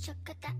chocata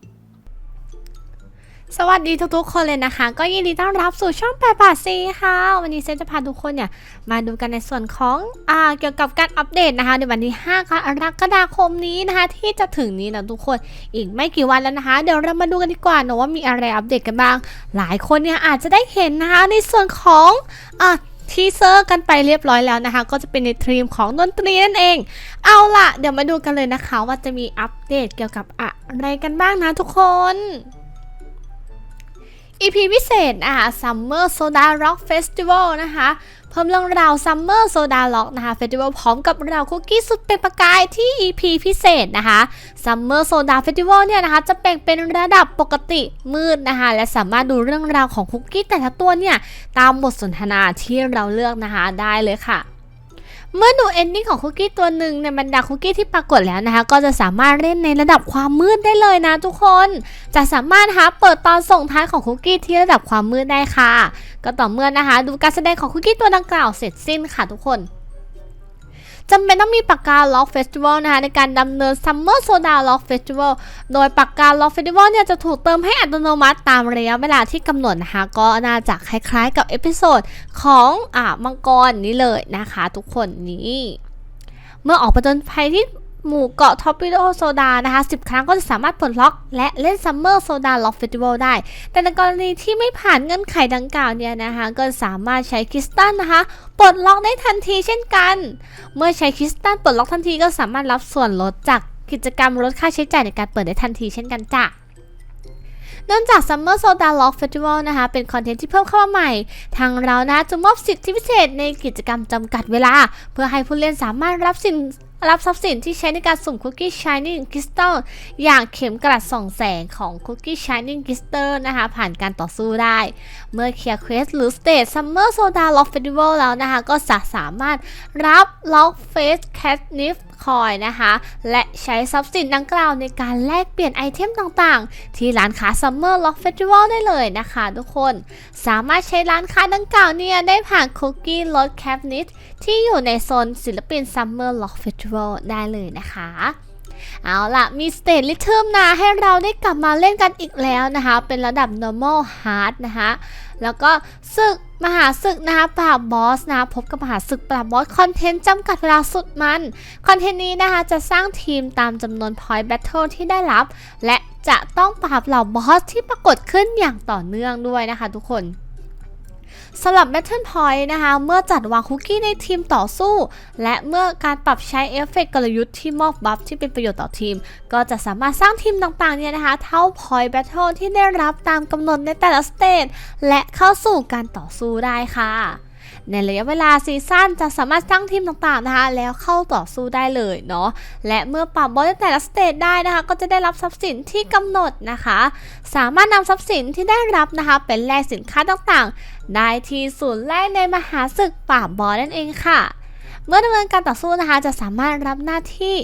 สวัสดีทุกๆคนเลยนะคะ ก็ยินดีต้อนรับสู่ช่องแปดบาทซีค่ะ วันนี้เซนจะพาทุกคนเนี่ยมาดูกันในส่วนของอ่าเกี่ยวกับการอัปเดตนะคะ ในวันที่5กรกฎาคมนี้นะคะ ที่จะถึงนี้นะทุกคนอีกไม่กี่วันแล้วนะคะ เดี๋ยวเรามาดูกันดีกว่าเนอะว่ามีอะไรอัปเดตกันบ้าง หลายคนเนี่ยอาจจะได้เห็นนะคะในส่วนของอะทีเซอร์กันไปเรียบร้อยแล้วนะคะ ก็จะเป็นในทีมของดนตรีนั่นเอง เอาล่ะ เดี๋ยวมาดูกันเลยนะคะ ว่าจะมีอัปเดตเกี่ยวกับอะไรกันบ้างนะทุกคน EP พิเศษนะคะ Summer Soda Rock Festival นะคะ เพิ่มเรื่องราว Summer Soda Rock นะคะ Festival พร้อมกับเราคุกกี้สุดเป็นประกายที่ EP พิเศษนะคะ Summer Soda Festival เนี่ยนะคะ จะแบ่งเป็นระดับปกติมืดนะคะ และสามารถดูเรื่องราวของคุกกี้แต่ละตัวเนี่ย ตามบทสนทนาที่เราเลือกนะคะได้เลยค่ะ เมื่อดูเอนดิ้งของคุกกี้ตัวหนึ่งในบรรดาคุกกี้ที่ปรากฏแล้วนะคะ ก็จะสามารถเล่นในระดับความมืดได้เลยนะทุกคน จะสามารถหาเปิดตอนส่งท้ายของคุกกี้ที่ระดับความมืดได้ค่ะ ก็ต่อเมื่อนะคะ ดูการแสดงของคุกกี้ตัวดังกล่าวเสร็จสิ้นค่ะทุกคน จำเป็นต้องมีปากกาล็อกเฟสติวัลนะคะในการดำเนินซัมเมอร์โซดาล็อกเฟสติวัลโดยปากกาล็อกเฟสติวัลเนี่ยจะถูกเติมให้อัตโนมัติตามระยะเวลาที่กำหนดนะคะก็น่าจะคล้ายๆกับเอพิโซดของอ่ามังกรนี้เลยนะคะ ทุกคนนี้เมื่อออกประจนภัยที่ หมู่เกาะท็อปปิโดโซดานะคะ 10 ครั้งก็จะสามารถปลดล็อก และเล่นซัมเมอร์โซดาล็อกเฟสติวัลได้ แต่ในกรณีที่ไม่ผ่านเงื่อนไขดังกล่าวเนี่ยนะคะ ก็สามารถใช้คริสตัลนะคะปลดล็อกได้ทันทีเช่นกัน เมื่อใช้คริสตัลปลดล็อกทันทีก็สามารถรับส่วนลดจากกิจกรรมลดค่าใช้จ่ายในการเปิดได้ทันทีเช่นกันจ้ะเนื่องจาก Summer Soda Lock Festival นะคะ เป็นคอนเทนต์ที่เพิ่มเข้ามาใหม่ ทางเรานะคะจะมอบสิทธิพิเศษในกิจกรรมจำกัดเวลา เพื่อให้ผู้เล่นสามารถรับสิน รับทรัพย์สินที่ใช้ในการสุ่มคุกกี้ Shining Crystal อย่างเข็มกลัดส่องแสงของคุกกี้ Shining Crystal นะคะผ่านการต่อสู้ได้ เมื่อเคลียร์เควสหรือ Stage Summer Soda Lock Festival แล้วนะคะ ก็จะสามารถรับ Lock Face Catnip คอยนะคะ และใช้ทรัพย์สินดังกล่าวในการแลกเปลี่ยนไอเทมต่างๆ ที่ร้านค้า Summer Lock Festival ได้เลยนะคะทุกคน สามารถใช้ร้านค้าดังกล่าวเนี่ยได้ผ่านคุกกี้ลดแคปนิ t ที่อยู่ในโซนศิลปิน Summer Lock Festival ได้เลยนะคะ เอาล่ะมีสเตจลิทึมนะให้เราได้กลับมาเล่นกันอีกแล้วนะคะ เป็นระดับ normal hard นะคะแล้วก็ศึกมหาศึกนะคะปราบบอสนะคะพบกับมหาศึกปราบบอสคอนเทนต์จำกัดเวลาสุดมัน คอนเทนต์นี้นะคะจะสร้างทีมตามจำนวน point battle ที่ได้รับ และจะต้องปราบเหล่าบอสที่ปรากฏขึ้นอย่างต่อเนื่องด้วยนะคะทุกคน สำหรับ Battle Point นะคะ เมื่อจัดวางคุกกี้ในทีมต่อสู้ และเมื่อการปรับใช้เอฟเฟกต์กลยุทธ์ที่มอบบัฟที่เป็นประโยชน์ต่อทีม ก็จะสามารถสร้างทีมต่างๆเนี่ยนะคะ เท่า Point Battle ที่ได้รับตามกำหนดในแต่ละสเตจและเข้าสู่การต่อสู้ได้ค่ะ ในระยะเวลาซีซั่นจะสามารถสร้งทีมต่างๆนะคะแล้วเข้าต่อสู้ได้เลยเนาะและเมื่อปรับบอสในแต่ละสเตจได้นะคะก็จะได้รับทรัพย์สินที่กำหนดนะคะ สามารถนำทรัพย์สินที่ได้รับนะคะเป็นแลกสินค้าต่างๆ ได้ที่ศูนย์แรกในมหาศึกปราบบอสนั่นเองค่ะ เมื่อดำเนินการต่อสู้นะคะจะสามารถรับหน้าที่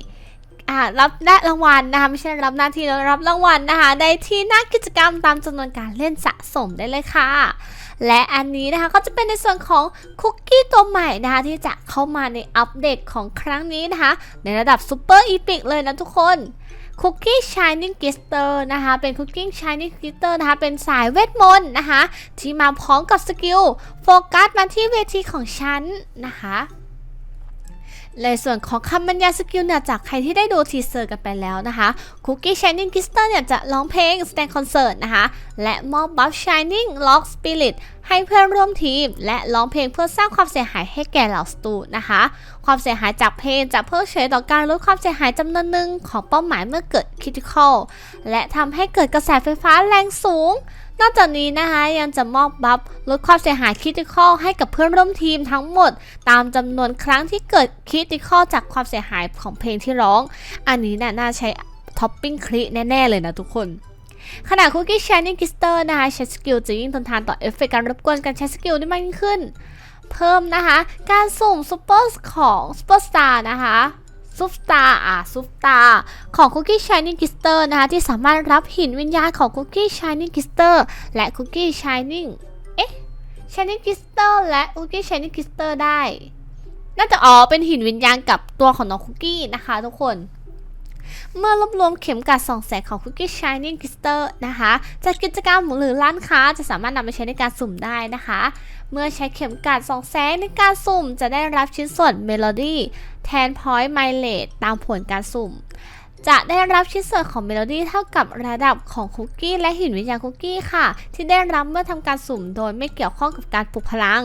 อ่ารับได้รางวัลนะคะไม่ใช่รับหน้าที่แล้วรับรางวัลนะคะได้ที่หน้ากิจกรรมตามจำนวนการเล่นสะสมได้เลยค่ะ และอันนี้นะคะก็จะเป็นในส่วนของคุกกี้ตัวใหม่นะคะที่จะเข้ามาในอัปเดตของครั้งนี้นะคะ ในระดับซูเปอร์อีพิกเลยนะทุกคนคุกกี้ชายนิ่งกิสเตอร์นะคะเป็นคุกกี้ชายนิ่งกิสเตอร์นะคะเป็นสายเวทมนต์นะคะที่มาพร้อมกับสกิลโฟกัสมาที่เวทีของฉันนะคะ ในส่วนของคำบรรยายสกิลเนี่ยจากใครที่ได้ดูทีเซอร์กันไปแล้วนะคะคุกกี้ Shining Crystal เนี่ยจะร้องเพลงแสดงคอนเสิร์ตนะคะและมอบบัฟ Shining Lock Spirit ให้เพื่อนร่วมทีม และร้องเพลงเพื่อสร้างความเสียหายให้แก่เหล่าสตูนะคะ ความเสียหายจากเพลงจะเพิ่มเฉยต่อการลดความเสียหายจำนวนหนึ่งของเป้าหมายเมื่อเกิดคริติคอลและทำให้เกิดกระแสไฟฟ้าแรงสูง นอกจากนี้นะคะยังจะมอบบัฟลดความเสียหายคริติคอลให้กับเพื่อนร่วมทีมทั้งหมด ตามจำนวนครั้งที่เกิดคริติคอลจากความเสียหายของเพลงที่ร้อง อันนี้น่ะน่าใช้ท็อปปิ้งคริแน่ๆเลยนะทุกคนขณะคุกกี้ช i น i n g กิสเตอร์นะคะใช้สกิลจะยิ่งทนทานต่อเอฟเฟกต์การรบกวนการใช้สกิลได้มากยิ่งขึ้น เพิ่มนะคะ การสุ่มซูเปอร์ของซูเปอร์สตาร์นะคะ ซุปตาอะซุปตา ของคุกกี้ช i น i n g กิสเตอร์นะคะ ที่สามารถรับหินวิญญาณของคุกกี้ช i น i n g กิสเตอร์และคุกกี้ช i น i n g เอ๊ะช i น i n g กิสเตอร์และคุกกี้ช i น i n g กิสเตอร์ได้ น่าจะอ๋อเป็นหินวิญญาณกับตัวของน้องคุกกี้นะคะ ทุกคนเมื่อรวบรวมเข็มกัดสองแสงของ Cookie Shining Crystal นะคะจากกิจกรรมหรือร้านค้าจะสามารถนำไปใช้ในการสุ่มได้นะคะ เมื่อใช้เข็มกัดสองแสงในการสุ่มจะได้รับชิ้นส่วน Melody แทน Point Mileage ตามผลการสุ่ม จะได้รับชิ้นส่วนของ Melody เท่ากับระดับของคุกกี้และหินวิญญาณคุกกี้ค่ะ ที่ได้รับเมื่อทำการสุ่มโดยไม่เกี่ยวข้องกับการปลุกพลัง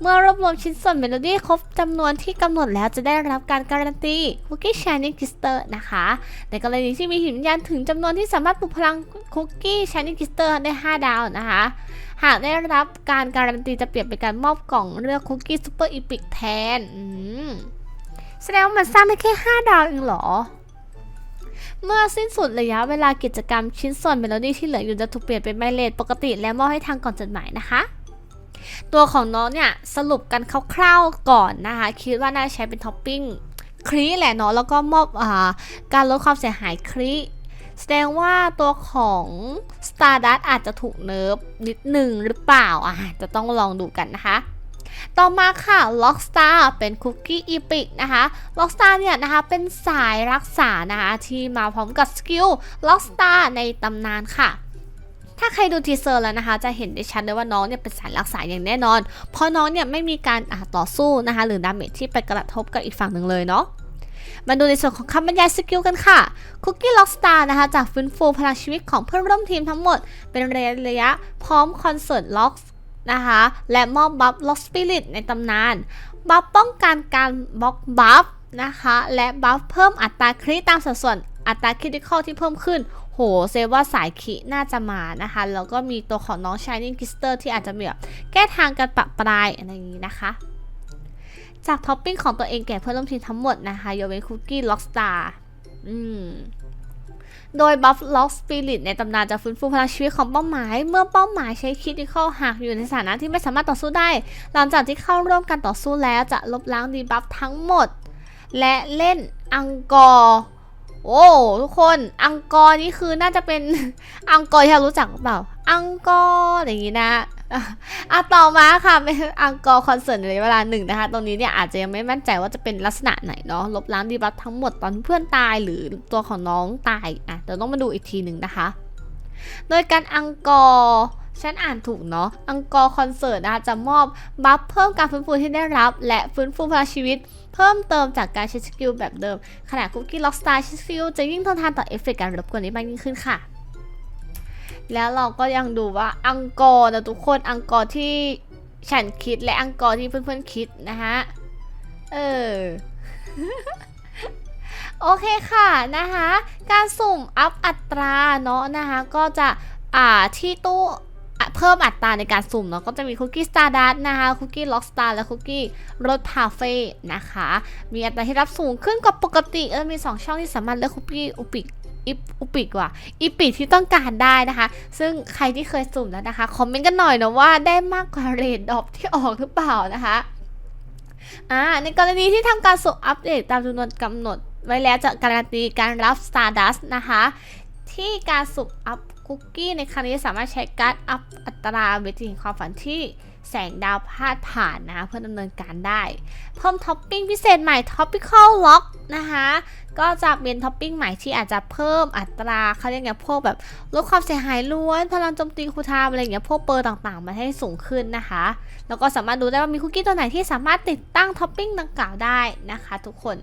เมื่อรวบรวมชิ้นส่วนเมโลดี้ครบจำนวนที่กำหนดแล้วจะได้รับการการันตี Cookie Shining Crystal นะคะ ในกรณีที่มีหินวิญญาณถึงจำนวนที่สามารถปลุกพลัง Cookie Shining Crystal ได้ 5 ดาวนะคะหากได้รับการการันตีจะเปลี่ยนเป็นการมอบกล่องเลือก Cookie Super Epic แทนอืม แสดงว่ามันสร้างได้แค่5ดาวเองเหรอ เมื่อสิ้นสุดระยะเวลากิจกรรมชิ้นส่วนเมโลดี้ที่เหลืออยู่จะถูกเปลี่ยนเป็นไมเลทปกติและมอบให้ทางก่อนจดหมายนะคะ ตัวของน้องเนี่ยสรุปกันคร่าวๆก่อนนะคะ คิดว่าน่าใช้เป็นท็อปปิ้งครีแหละเนาะแล้วก็มอบอาการลดความเสียหายครีแสดงว่าตัวของ Stardust อาจจะถูกเนิร์ฟนิดหนึ่งหรือเปล่าอะจะต้องลองดูกันนะคะ ต่อมาค่ะ Lockstar เป็นคุกกี้อีพิกนะคะ Lockstar เนี่ยนะคะเป็นสายรักษานะคะที่มาพร้อมกับสกิล Lockstar ในตำนานค่ะถ้าใครดูทีเซอร์แล้วนะคะ จะเห็นได้ชัดเลยว่าน้องเนี่ยเป็นสายรักษาอย่างแน่นอน เพราะน้องเนี่ยไม่มีการต่อสู้นะคะ หรือดาเมจที่ไปกระทบกับอีกฝั่งหนึ่งเลยเนาะมาดูในส่วนของคำบรรยายสกิลกันค่ะคุกกี้ล็อกสตาร์นะคะจากฟื้นฟูพลังชีวิตของเพื่อนร่วมทีมทั้งหมด เป็นระยะระยะพร้อมคอนเสิร์ตล็อก นะคะ และมอบบัฟล็อกสปิริตในตำนาน บัฟป้องกันการบล็อกบัฟนะคะ และบัฟเพิ่มอัตราคริตตามสัดส่วนอัตราคริติคอลที่เพิ่มขึ้น โหเซว่าสายคิน่าจะมานะคะ แล้วก็มีตัวของน้อง Shining Crystal ที่อาจจะมีแบบแก้ทางการปรับปลายอะไรอย่างนี้นะคะ จากท็อปปิ้งของตัวเองแก่เพื่อนร่วมทีมทั้งหมดนะคะยกเว้นคุกกี้ล็อกสตาร์อืม โดยบัฟล็อกสปิริตในตำนานจะฟื้นฟูพลังชีวิตของเป้าหมาย เมื่อเป้าหมายใช้คิดที่เข้าหากอยู่ในสถานะที่ไม่สามารถต่อสู้ได้ หลังจากที่เข้าร่วมการต่อสู้แล้วจะลบล้างดีบัฟทั้งหมด และเล่นอังกอร์โอ้ทุกคนอังกอร์นี่คือน่าจะเป็นอังกอร์ที่เรารู้จักหรือเปล่า อังกอร์อย่างนี้นะ อะต่อมาค่ะเป็นอังกอร์คอนเสิร์ตในเวลาหนึ่งนะคะ ตรงนี้เนี่ยอาจจะยังไม่มั่นใจว่าจะเป็นลักษณะไหนเนาะลบล้างดีบัฟทั้งหมดตอนเพื่อนตายหรือตัวของน้องตายอะเดี๋ยวต้องมาดูอีกทีหนึ่งนะคะ โดยการอังกอร์ฉันอ่านถูกเนาะ อังกอร์คอนเสิร์ตนะคะจะมอบบัฟเพิ่มการฟื้นฟูที่ได้รับ และฟื้นฟูพลังชีวิต เพิ่มเติมจากการใช้สกิลแบบเดิมขณะคุกกี้ล็อกสตาร์ใช้สกิลจะยิ่งทนทานต่อเอฟเฟกต์การรบกวนได้มากยิ่งขึ้นค่ะ แล้วเราก็ยังดูว่าอังกอร์นะทุกคนอังกอร์ที่ฉันคิดและอังกอร์ที่เพื่อนๆคิดนะฮะ เออ โอเคค่ะนะคะ การสุ่มอัพอัตราเนาะนะคะ ก็จะอ่าที่ตู้เพิ่มอัตราในการสุ่มเนาะก็จะมีคุกกี้สตาร์ดัสนะคะคุกกี้ล็อกสตาร์และคุกกี้รถพาเฟ่นะคะ มีอัตราที่รับสูงขึ้นกว่าปกติเออมี 2 ช่องที่สามารถเลือกคุกกี้อุปิก อิปอุปิกว่ะอีปิที่ต้องการได้นะคะ ซึ่งใครที่เคยสุ่มแล้วนะคะ คอมเมนต์กันหน่อยนะว่าได้มากกว่าเรทดอปที่ออกหรือเปล่านะคะอ่าในกรณีที่ทำการสุ่มอัปเดตตามจำนวนกำหนด ไว้แล้วจะการันตีการรับ Stardust นะคะ ที่การสุ่มอัพคุกกี้ในครั้งนี้สามารถใช้การ์ดอัพอัตราเวทีแห่งความฝันที่ แสงดาวพาดผ่านนะคะเพื่อดำเนินการได้ เพิ่มท็อปปิ้งพิเศษใหม่ Topical Lock นะคะก็จะเป็นท็อปปิ้งใหม่ที่อาจจะเพิ่มอัตราเขาเรียกไงพวกแบบลดความเสียหายล้วน พลังโจมตีคูลไทม์อะไรเงี้ยพวกเปอร์ต่างๆ มาให้สูงขึ้นนะคะ แล้วก็สามารถดูได้ว่ามีคุกกี้ตัวไหนที่สามารถติดตั้งท็อปปิ้งดังกล่าวได้นะคะ ทุกคน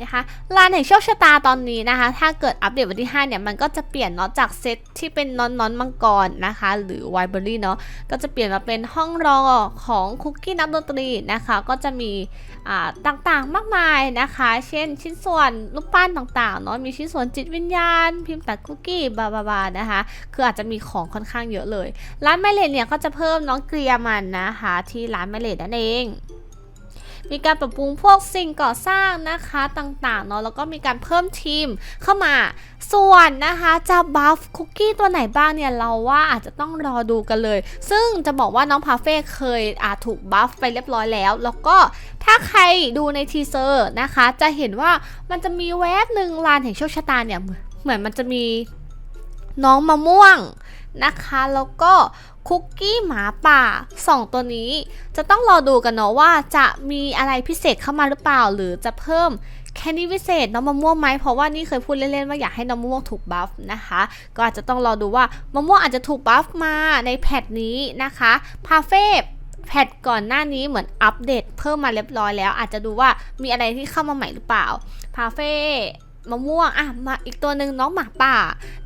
นะคะลานแห่งโชคชะตาตอนนี้นะคะ ถ้าเกิดอัปเดตวันที่ 5 เนี่ย มันก็จะเปลี่ยนเนาะจากเซตที่เป็นนอนนอนมังกรนะคะ หรือไวเบอรี่เนาะก็จะเปลี่ยนมาเป็นห้องรอของคุกกี้นักดนตรีนะคะ ก็จะมีต่างๆมากมายนะคะ เช่นชิ้นส่วนรูปปั้นต่างๆเนาะมีชิ้นส่วนจิตวิญญาณ พิมพ์ตัดคุกกี้บาบาบานะคะ คืออาจจะมีของค่อนข้างเยอะเลย ร้านแม่เลดเนี่ยก็จะเพิ่มน้องเกลียมันนะคะ ที่ร้านแม่เลดนั่นเอง มีการปรับปรุงพวกสิ่งก่อสร้างนะคะต่างๆเนาะแล้วก็มีการเพิ่มทีมเข้ามาส่วนนะคะจะบัฟคุกกี้ตัวไหนบ้างเนี่ยเราว่าอาจจะต้องรอดูกันเลย ซึ่งจะบอกว่าน้องพาเฟ่เคยอาถูกบัฟไปเรียบร้อยแล้ว แล้วก็ถ้าใครดูในทีเซอร์นะคะ จะเห็นว่ามันจะมีแวบหนึ่งลานแห่งโชคชะตาเนี่ยเหมือนเหมือนมันจะมีน้องมะม่วง นะคะ แล้วก็คุกกี้หมาป่าสองตัวนี้ จะต้องรอดูกันเนาะว่าจะมีอะไรพิเศษเข้ามาหรือเปล่า หรือจะเพิ่มแคนดี้พิเศษน้องมะม่วงไหมเพราะว่านี่เคยพูดเล่นๆว่าอยากให้น้องมะม่วงถูกบัฟนะคะ ก็อาจจะต้องรอดูว่ามะม่วงอาจจะถูกบัฟมาในแพทนี้นะคะพาเฟ่แพทก่อนหน้านี้เหมือนอัปเดตเพิ่มมาเรียบร้อยแล้ว อาจจะดูว่ามีอะไรที่เข้ามาใหม่หรือเปล่าพาเฟ่ มะม่วงอะมาอีกตัวหนึ่งน้องหมาป่า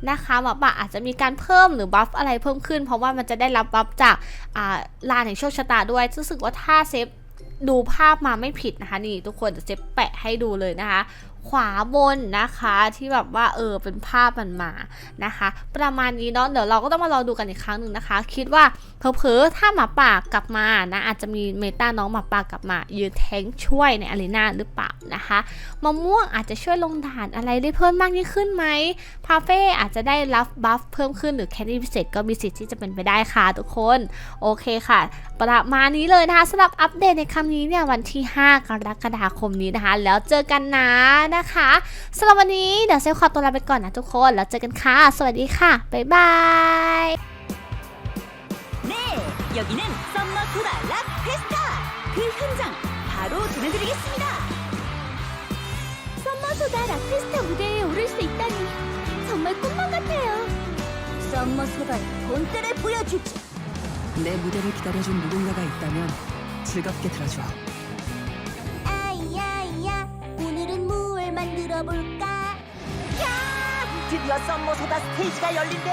นะคะหมาป่าอาจจะมีการเพิ่มหรือบัฟอะไรเพิ่มขึ้น เพราะว่ามันจะได้รับบัฟจากอ่าลานแห่งโชคชะตาด้วยรู้สึกว่าถ้าเซฟดูภาพมาไม่ผิดนะคะนี่ทุกคนจะเซฟแปะให้ดูเลยนะคะ ขวาบนนะคะ ที่แบบว่าเออเป็นภาพมันมานะคะ ประมาณนี้เนาะเดี๋ยวเราก็ต้องมารอดูกันอีกครั้งหนึ่งนะคะ คิดว่าเพอๆถ้าหมาป่ากลับมานะอาจจะมีเมตาน้องหมาป่ากลับมา ยืนแทงช่วยในอารีนาหรือเปล่านะคะมะม่วงอาจจะช่วยลงด่านอะไรได้เพิ่มมากยิ่งขึ้นไหมพาเฟ่อาจจะได้รับบัฟเพิ่มขึ้นหรือแคนดี้พิเศษก็มีสิทธิ์ที่จะเป็นไปได้ค่ะทุกคนโอเคค่ะ ประมาณนี้เลยนะคะสำหรับอัปเดตในครั้งนี้เนี่ยวันที่ 5 กรกฎาคมนี้นะคะ แล้วเจอกันนะนะคะสำหรับวันนี้เดี๋ยวเซลขอตัวลาไปก่อนนะทุกคน แล้วเจอกันค่ะ สวัสดีค่ะ บ๊ายบาย 네, 여기는 썸머 소다 락 페스타. 그 현장 바로 전해드리겠습니다. 썸머소다 락페스타 무대에 오를 수 있다니 정말 꿈만 같아요. 썸머 소다의 본때를 보여주지. 내 무대를 기다려준 누군가가 있다면 즐겁게 들어줘. 드디어 썸머 소다 스테이지가 열린대.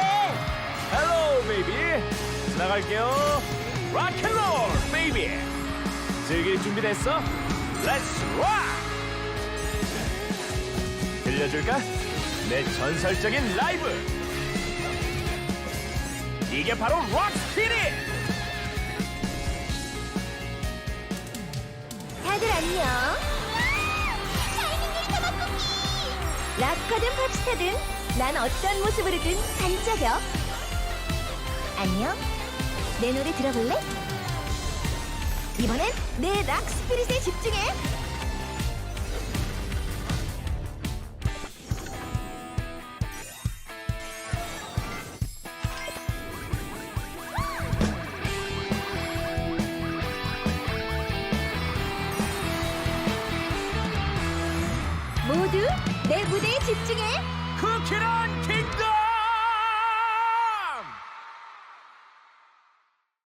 헬로 베이비 나갈게요 락앤롤 베이비 즐길 준비됐어? 렛츠 락 들려줄까? 내 전설적인 라이브 이게 바로 락 스피릿 다들 안녕. 락커든 팝스타든 난 어떤 모습으로든 반짝여. 안녕. 내 노래 들어볼래? 이번엔 내 락 스피릿에 집중해.